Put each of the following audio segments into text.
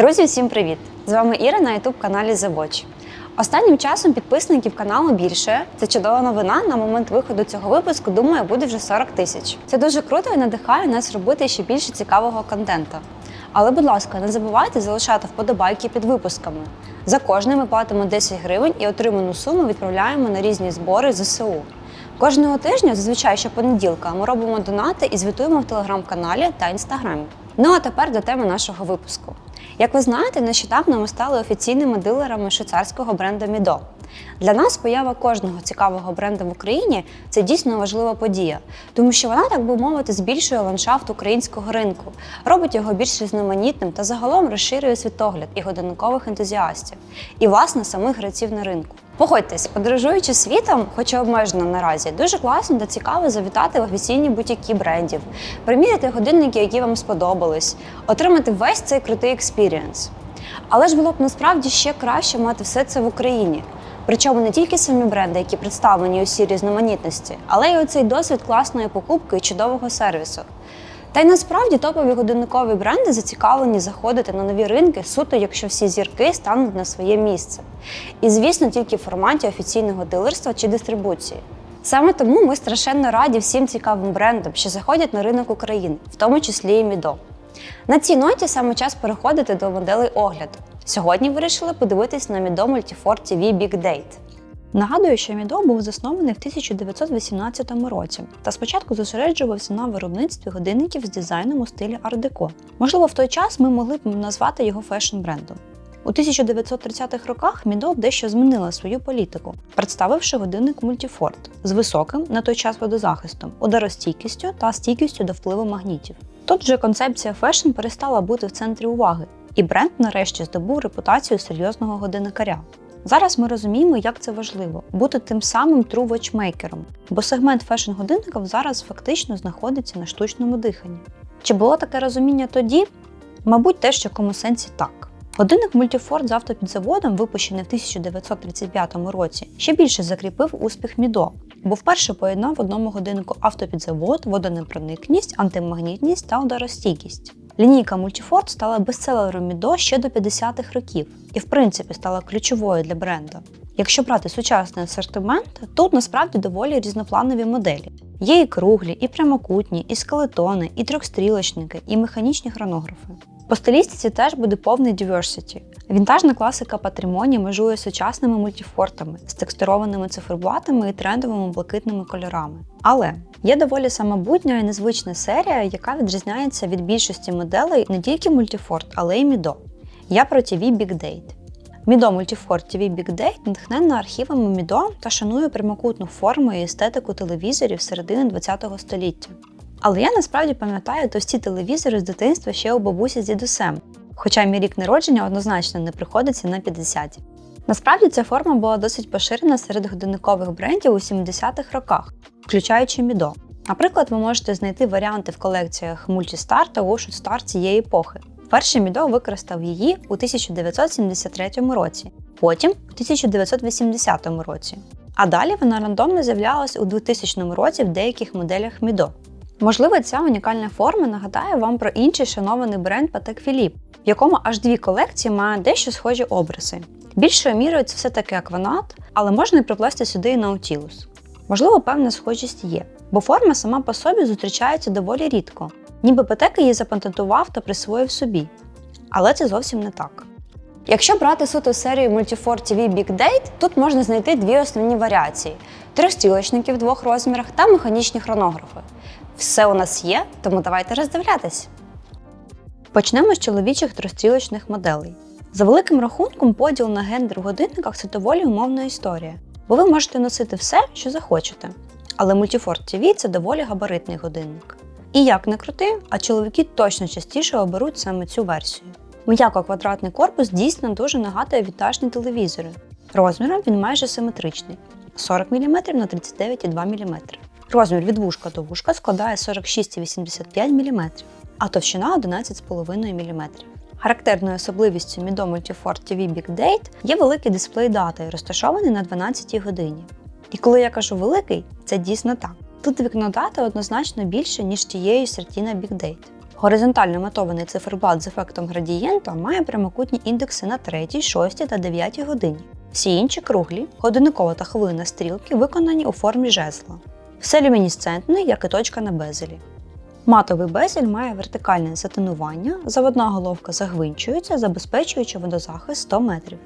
Друзі, всім привіт! З вами Іра на youtube каналі The Watch. Останнім часом підписників каналу більше. Це чудова новина. На момент виходу цього випуску, думаю, буде вже 40 тисяч. Це дуже круто і надихає нас робити ще більше цікавого контенту. Але, будь ласка, не забувайте залишати вподобайки під випусками. За кожним ми платимо 10 гривень і отриману суму відправляємо на різні збори ЗСУ. Кожного тижня, зазвичай щопонеділка, ми робимо донати і звітуємо в телеграм-каналі та інстаграмі. Ну а тепер до теми нашого випуску. Як ви знаєте, нещодавно ми стали офіційними дилерами швейцарського бренду Мідо. Для нас поява кожного цікавого бренду в Україні це дійсно важлива подія, тому що вона, так би мовити, збільшує ландшафт українського ринку, робить його більш різноманітним та загалом розширює світогляд і годинникових ентузіастів, і власне самих гравців на ринку. Погодьтесь, подорожуючи світом, хоч і обмежено наразі, дуже класно та цікаво завітати в офіційні бутіки брендів, приміряти годинники, які вам сподобались, отримати весь цей крутий експірієнс. Але ж було б насправді ще краще мати все це в Україні. Причому не тільки самі бренди, які представлені у всій різноманітності, але й оцей досвід класної покупки і чудового сервісу. Та й насправді топові годинникові бренди зацікавлені заходити на нові ринки суто, якщо всі зірки стануть на своє місце. І, звісно, тільки в форматі офіційного дилерства чи дистрибуції. Саме тому ми страшенно раді всім цікавим брендам, що заходять на ринок України, в тому числі і Мідо. На цій ноті саме час переходити до моделей огляду. Сьогодні вирішили подивитись на Мідо Multifor TV Big Date. Нагадую, що Мідо був заснований в 1918 році та спочатку зосереджувався на виробництві годинників з дизайном у стилі ар-деко. Можливо, в той час ми могли б назвати його фешн-брендом. У 1930-х роках Мідо дещо змінила свою політику, представивши годинник Мультіфорд з високим на той час водозахистом, ударостійкістю та стійкістю до впливу магнітів. Тут вже концепція фешн перестала бути в центрі уваги, і бренд нарешті здобув репутацію серйозного годинникаря. Зараз ми розуміємо, як це важливо бути тим самим true watchmaker, бо сегмент фешн-годинників зараз фактично знаходиться на штучному диханні. Чи було таке розуміння тоді? Мабуть, теж в якому сенсі так. Годинник Multifor з автопідзаводом, випущений в 1935 році, ще більше закріпив успіх Мідо, бо вперше поєднав в одному годиннику автопідзавод, водонепроникність, антимагнітність та ударостійкість. Лінійка Multiford стала бестселером Мідо ще до 50-х років і, в принципі, стала ключовою для бренду. Якщо брати сучасний асортимент, тут насправді доволі різнопланові моделі. Є і круглі, і прямокутні, і скелетони, і трьохстрілочники, і механічні хронографи. По стилістиці теж буде повний diversity. Вінтажна класика патрімоні межує сучасними мультіфортами, з текстурованими циферблатами і трендовими блакитними кольорами. Але є доволі самобутня і незвична серія, яка відрізняється від більшості моделей не тільки мультіфорт, але й Мідо. Я про TV Big Date. Мідо Multifor TV Big Date натхненна архівами Мідо та шанує прямокутну форму і естетику телевізорів середини ХХ століття. Але я насправді пам'ятаю товсті телевізори з дитинства ще у бабусі з дідусем, хоча мій рік народження однозначно не приходиться на 50. Насправді ця форма була досить поширена серед годинникових брендів у 70-х роках, включаючи Мідо. Наприклад, ви можете знайти варіанти в колекціях Multistar та Oshut Star цієї епохи. Перший Мідо використав її у 1973 році, потім у 1980 році. А далі вона рандомно з'являлась у 2000 році в деяких моделях Мідо. Можливо, ця унікальна форма нагадає вам про інший шанований бренд Patek Philippe, в якому аж дві колекції мають дещо схожі обриси. Більшою мірою це все-таки акванат, але можна і приплести сюди і Nautilus. Можливо, певна схожість є, бо форма сама по собі зустрічається доволі рідко, ніби Patek її запатентував та присвоїв собі. Але це зовсім не так. Якщо брати суто серію Multifor TV Big Date, тут можна знайти дві основні варіації: трьохстрілочники в двох розмірах та механічні хронографи. Все у нас є, тому давайте роздивлятись. Почнемо з чоловічих трьохстрілочних моделей. За великим рахунком, поділ на гендер в годинниках це доволі умовна історія, бо ви можете носити все, що захочете. Але Multifor TV це доволі габаритний годинник. І як не крути, а чоловіки точно частіше оберуть саме цю версію. М'яко-квадратний корпус дійсно дуже нагадує вітажні телевізори. Розміром він майже симетричний 40 мм на 39,2 мм. Розмір від вушка до вушка складає 46,85 мм, а товщина 11,5 мм. Характерною особливістю Mido Multifor TV Big Date є великий дисплей дати, розташований на 12 годині. І коли я кажу великий, це дійсно так. Тут вікно дати однозначно більше, ніж тієї Certina Big Date. Горизонтально матований циферблат з ефектом градієнта має прямокутні індекси на 3, 6 та 9 годині. Всі інші круглі, годинникова та хвилина стрілки виконані у формі жезла. Все люмінесцентне, як і точка на безелі. Матовий безель має вертикальне затонування, заводна головка загвинчується, забезпечуючи водозахист 100 метрів.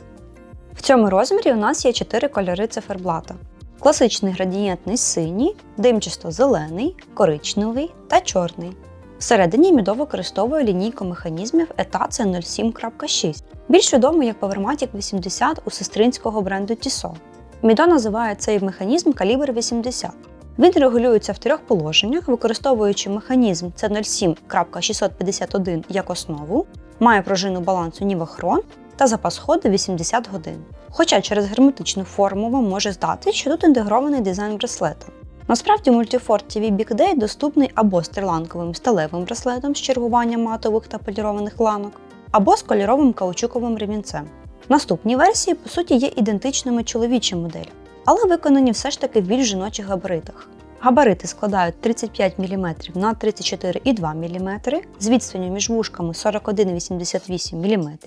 В цьому розмірі у нас є 4 кольори циферблата: класичний градієнтний синій, димчасто-зелений, коричневий та чорний. Всередині Мідо використовує лінійку механізмів ETA C07.6, більш відомий як Powermatic 80 у сестринського бренду Tissot. Мідо називає цей механізм калібр 80. Він регулюється в трьох положеннях, використовуючи механізм C07.651 як основу, має пружину балансу Нівахрон та запас ходу 80 годин. Хоча через герметичну форму вам може здати, що тут інтегрований дизайн браслета. Насправді Multifort TV Big Day доступний або з триланковим сталевим браслетом з чергуванням матових та полірованих ланок, або з кольоровим каучуковим ремінцем. Наступні версії, по суті, є ідентичними чоловічим моделям, але виконані все ж таки в більш жіночих габаритах. Габарити складають 35 мм на 34,2 мм з відстанню між вушками 41,88 мм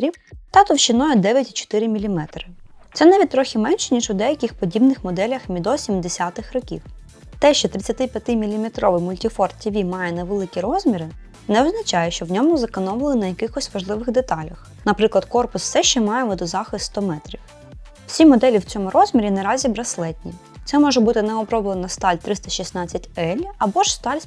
та товщиною 9,4 мм. Це навіть трохи менше, ніж у деяких подібних моделях Мідо 70-х років. Те, що 35-мм Multifort TV має невеликі розміри, не означає, що в ньому зекономили на якихось важливих деталях. Наприклад, корпус все ще має водозахист 100 метрів. Всі моделі в цьому розмірі наразі браслетні. Це може бути необроблена сталь 316L або ж сталь з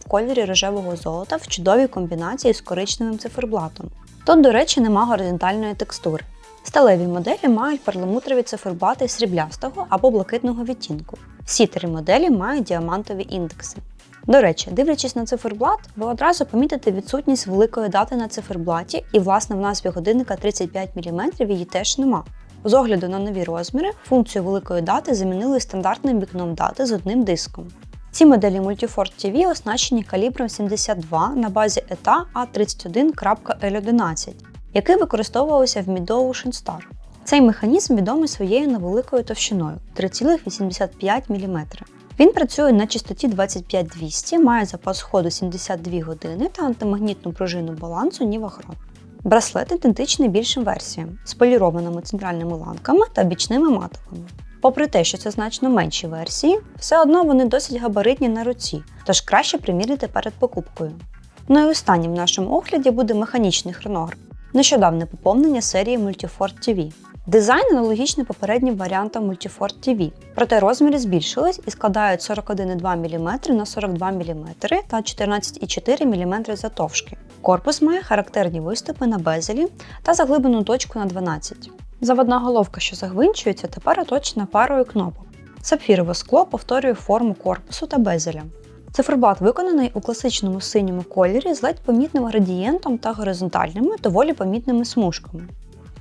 в кольорі рожевого золота в чудовій комбінації з коричневим циферблатом. Тут, до речі, нема горизонтальної текстури. Сталеві моделі мають перламутрові циферблати сріблястого або блакитного відтінку. Всі три моделі мають діамантові індекси. До речі, дивлячись на циферблат, ви одразу помітите відсутність великої дати на циферблаті, і, власне, в назві годинника 35 мм її теж нема. З огляду на нові розміри, функцію великої дати замінили стандартним вікном дати з одним диском. Ці моделі Multifort TV оснащені калібром 72 на базі ETA A31.L11, який використовувався в Mido Ocean Star. Цей механізм відомий своєю невеликою товщиною 3,85 мм. Він працює на частоті 25200, має запас ходу 72 години та антимагнітну пружину балансу Нівахрон. Браслет ідентичний більшим версіям з полірованими центральними ланками та бічними матовими. Попри те, що це значно менші версії, все одно вони досить габаритні на руці, тож краще приміряти перед покупкою. Ну і останнім в нашому огляді буде механічний хронограф, нещодавне поповнення серії Multifort TV. Дизайн аналогічний попереднім варіантам Multifort TV, проте розміри збільшились і складають 41,2 мм на 42 мм та 14,4 мм затовшки. Корпус має характерні виступи на безелі та заглиблену точку на 12. Заводна головка, що загвинчується, тепер оточена парою кнопок. Сапфірове скло повторює форму корпусу та безеля. Циферблат виконаний у класичному синьому кольорі з ледь помітним градієнтом та горизонтальними, доволі помітними смужками.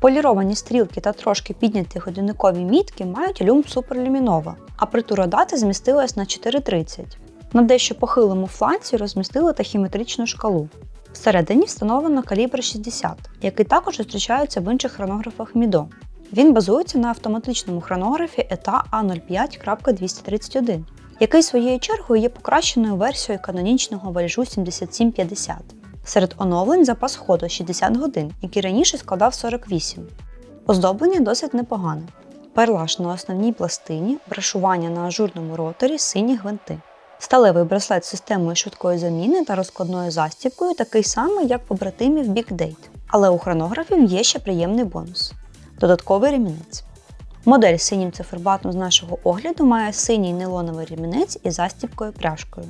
Поліровані стрілки та трошки підняті годинникові мітки мають люм суперлюмінова, а притура дати змістилась на 4.30. На дещо похилому фланці розмістили тахіметричну шкалу. Всередині встановлено калібр 60, який також зустрічається в інших хронографах Мідо. Він базується на автоматичному хронографі ETA A05.231, який своєю чергою є покращеною версією канонічного вальжу 7750. Серед оновлень запас ходу 60 годин, який раніше складав 48. Оздоблення досить непогане. Перлаш на основній пластині, брашування на ажурному роторі, сині гвинти. Сталевий браслет з системою швидкої заміни та розкладною застібкою такий самий, як побратимів Big Date. Але у хронографів є ще приємний бонус додатковий ремінець. Модель з синім циферблатом з нашого огляду має синій нейлоновий ремінець із застібкою пряжкою.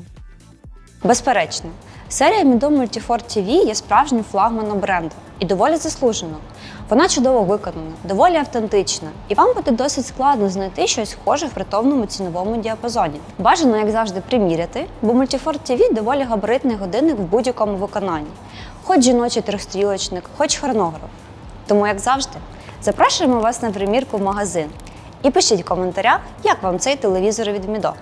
Безперечно, серія Mido Multifort TV є справжнім флагманом бренду і доволі заслужено. Вона чудово виконана, доволі автентична, і вам буде досить складно знайти щось схоже в притомному ціновому діапазоні. Бажано, як завжди, приміряти, бо Multifort TV доволі габаритний годинник в будь-якому виконанні, хоч жіночий трьохстрілочник, хоч хронограф. Тому, як завжди, запрошуємо вас на примірку в магазин. І пишіть в коментарях, як вам цей телевізор від Мідо.